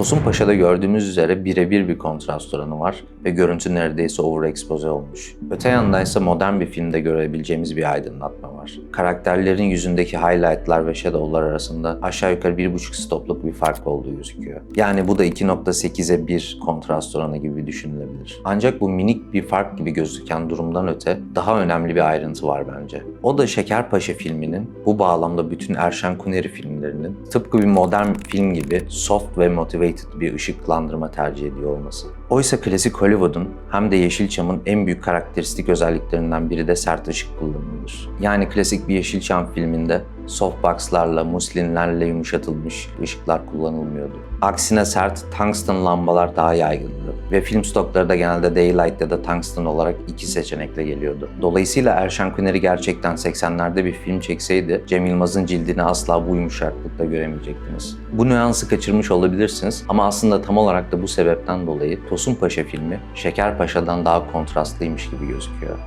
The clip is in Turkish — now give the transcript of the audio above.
Tosun Paşa'da gördüğümüz üzere birebir bir kontrast oranı var ve görüntü neredeyse overexpose olmuş. Öte yanda ise modern bir filmde görebileceğimiz bir aydınlatma var. Karakterlerin yüzündeki highlightlar ve shadowlar arasında aşağı yukarı 1.5 stopluk bir fark olduğu gözüküyor. Yani bu da 2.8'e 1 kontrast oranı gibi düşünülebilir. Ancak bu minik bir fark gibi gözüken durumdan öte daha önemli bir ayrıntı var bence. O da Şekerpaşa filminin bu bağlamda bütün Erşen Kuneri filmlerinin tıpkı bir modern film gibi soft ve motivated bir ışıklandırma tercih ediyor olması. Oysa klasik Hollywood'un hem de Yeşilçam'ın en büyük karakteristik özelliklerinden biri de sert ışık kullanımıdır. Yani klasik bir Yeşilçam filminde softboxlarla, muslinlerle yumuşatılmış ışıklar kullanılmıyordu. Aksine sert tungsten lambalar daha yaygındı ve film stokları da genelde daylight ya da tungsten olarak iki seçenekle geliyordu. Dolayısıyla Erşen Kuneri gerçekten 80'lerde bir film çekseydi Cem Yılmaz'ın cildini asla bu yumuşaklıkta göremeyecektiniz. Bu nüansı kaçırmış olabilirsiniz ama aslında tam olarak da bu sebepten dolayı Tosun Paşa filmi Şeker Paşa'dan daha kontrastlıymış gibi gözüküyor.